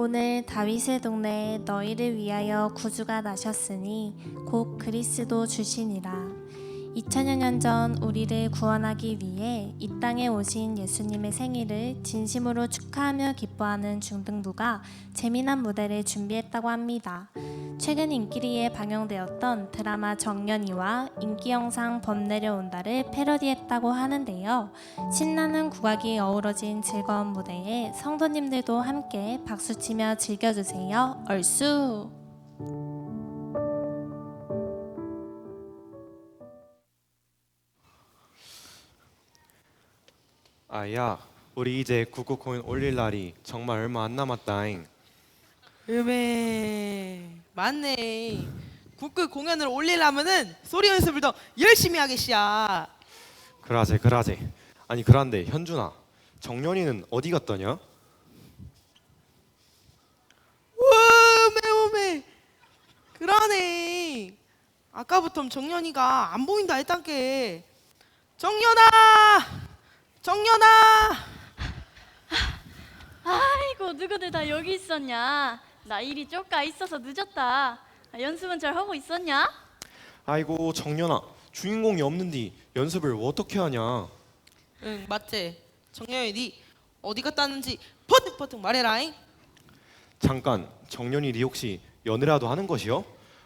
오늘 다윗의 동네에 너희를 위하여 구주가 나셨으니 곧 그리스도 주시니라. 2000여 년 전 우리를 구원하기 위해 이 땅에 오신 예수님의 생일을 진심으로 축하하며 기뻐하는 중등부가 재미난 무대를 준비했다고 합니다. 최근 인기리에 방영되었던 드라마 정년이와 인기 영상 범 내려온다를 패러디했다고 하는데요. 신나는 국악이 어우러진 즐거운 무대에 성도님들도 함께 박수치며 즐겨주세요. 얼쑤! 아야, 우리 이제 국국 공연 올릴 날이 정말 얼마 안 남았다잉. 음에 맞네. 국극 공연을 올리려면은 소리 연습을 더 열심히 하겠시야. 그라제 그라제. 아니 그런데 현준아, 정연이는 어디 갔더냐? 오메 오메. 그러네. 아까부터 정연이가 안 보인다 했단께. 정연아, 정연아. 아이고 누구들 다 여기 있었냐? 나 일이 쪼까 있어서 늦었다. 아, 연습은 잘 하고 있었냐? 아이고 정연아, 주인공이 없는디 연습을 어떻게 하냐? 응 맞지. 정연이 니 어디 갔다 왔는지 퍼뜩퍼뜩 말해라잉. 잠깐, 정연이 니 혹시 연애라도 하는 것이요?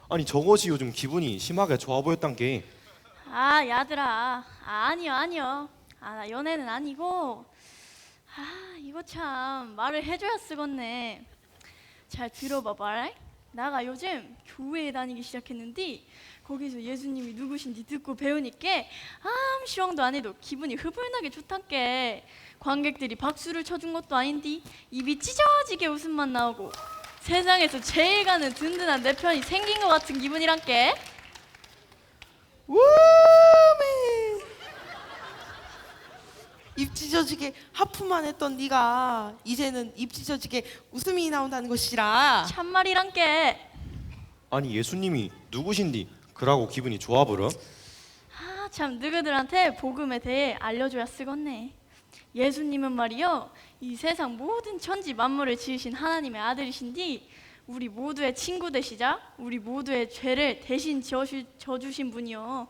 아니 저것이 요즘 기분이 심하게 좋아 보였단 게. 아 야들아. 아, 아니요 아니요. 아 나 연애는 아니고. 아 이거 참 말을 해줘야 쓰겄네. 잘 들어봐봐라. 나가 요즘 교회에 다니기 시작했는데 거기서 예수님이 누구신지 듣고 배우니까 아무 시황도 안 해도 기분이 흐불나게 좋단께 관객들이 박수를 쳐준 것도 아닌디 입이 찢어지게 웃음만 나오고 세상에서 제일 가는 든든한 내 편이 생긴 것 같은 기분이란께 우 입 찢어지게 하품만 했던 네가 이제는 입 찢어지게 웃음이 나온다는 것이라 참말이란께 아니 예수님이 누구신디? 그라고 기분이 좋아 보려? 아, 참 너희들한테 복음에 대해 알려줘야 쓰겄네. 예수님은 말이요, 이 세상 모든 천지 만물을 지으신 하나님의 아들이신디 우리 모두의 친구 되시자 우리 모두의 죄를 대신 지어주, 져주신 분이요.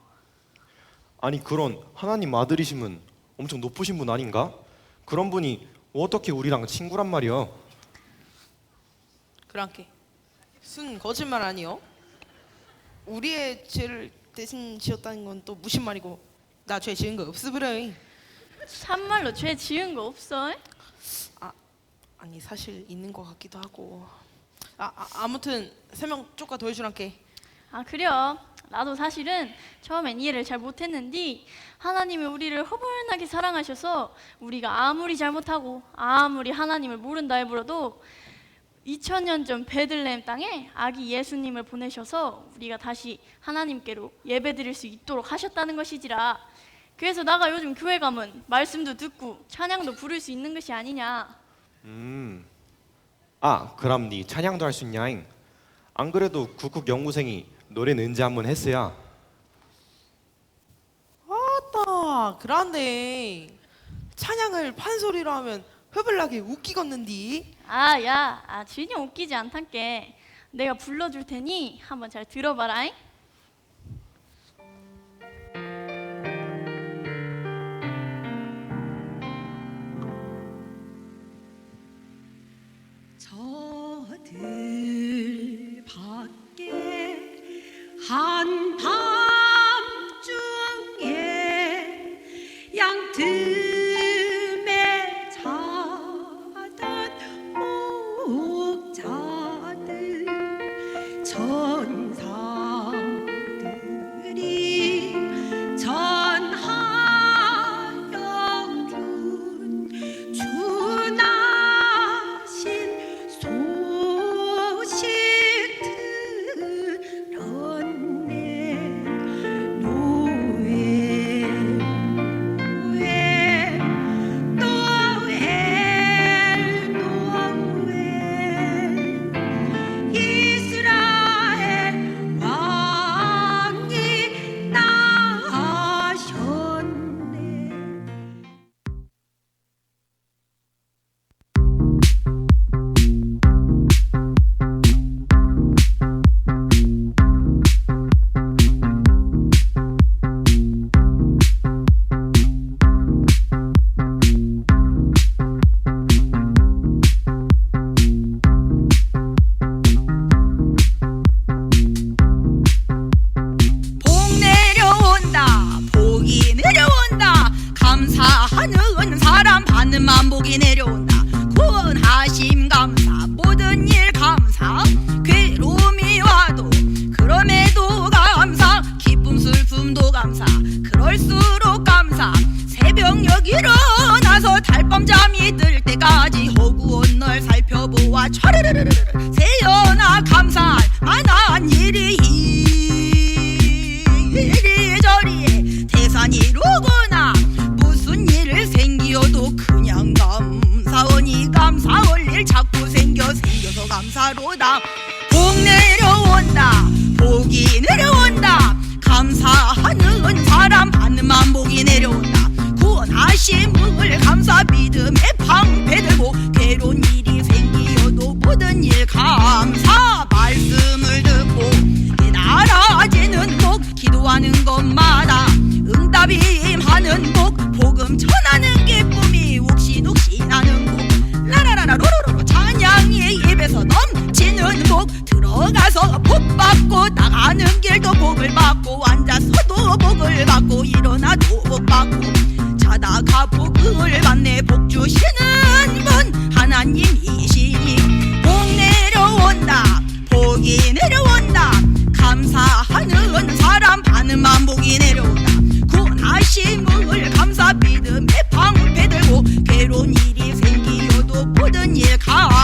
아니 그런 하나님 아들이시면 엄청 높으신 분 아닌가? 그런 분이 어떻게 우리랑 친구란 말이야? 그랑께 순 거짓말 아니요 우리의 죄를 대신 지었다는 건 또 무슨 말이고 나 죄 지은 거 없으브레 참말로 죄 지은 거 없어? 아니 사실 있는 것 같기도 하고 아, 아 아무튼 설명 조금 더 해주란께 아 그래요. 나도 사실은 처음엔 이해를 잘 못했는데 하나님이 우리를 허벌나게 사랑하셔서 우리가 아무리 잘못하고 아무리 하나님을 모른다 해버려도 2000년 전 베들레헴 땅에 아기 예수님을 보내셔서 우리가 다시 하나님께로 예배드릴 수 있도록 하셨다는 것이지라. 그래서 나가 요즘 교회 가면 말씀도 듣고 찬양도 부를 수 있는 것이 아니냐. 음. 아, 그럼 네 찬양도 할 수 있냐잉? 안 그래도 국국 연구생이 노래 는지 한번 했어야. 아따 그런데 찬양을 판소리로 하면 hö블나게 웃기겠는디 아, 야, 아, 전혀 웃기지 않단께. 내가 불러줄 테니 한번 잘 들어봐라잉. 양 많은 만복이 내려온다. 구원하심 감사. 모든 일 감사. 괴로움이 와도 그럼에도 감사. 기쁨 슬픔도 감사. 그럴수록 감사. 새벽녘 일어나서 달밤 잠이 들 때까지 허구한 널 살펴보아. 차르르르르 감사로다. 복 내려온다. 복이 내려온다. 감사하는 사람 하늘만 복이 내려온다. 구원하심을 감사 믿음의 방패 들 고 괴로운 일이 생기어도 모든 일 감사 말씀을 듣고 나라지는 복 기도하는 것마다 응답이 임하는 복 복음 전하는 기쁨이 욱신욱신 하는 복. 라라라라 로로로로 꼭 들어가서 복 받고 나가는 길도 복을 받고 앉아서도 복을 받고 일어나도 복 받고 자다가 복을 받네. 복 주시는 분 하나님이시니 복 내려온다. 복이 내려온다. 감사하는 사람 반응만 복이 내려온다. 구원하신 분을 감사 믿음에 방패 들고 괴로운 일이 생기어도 모든 일 가.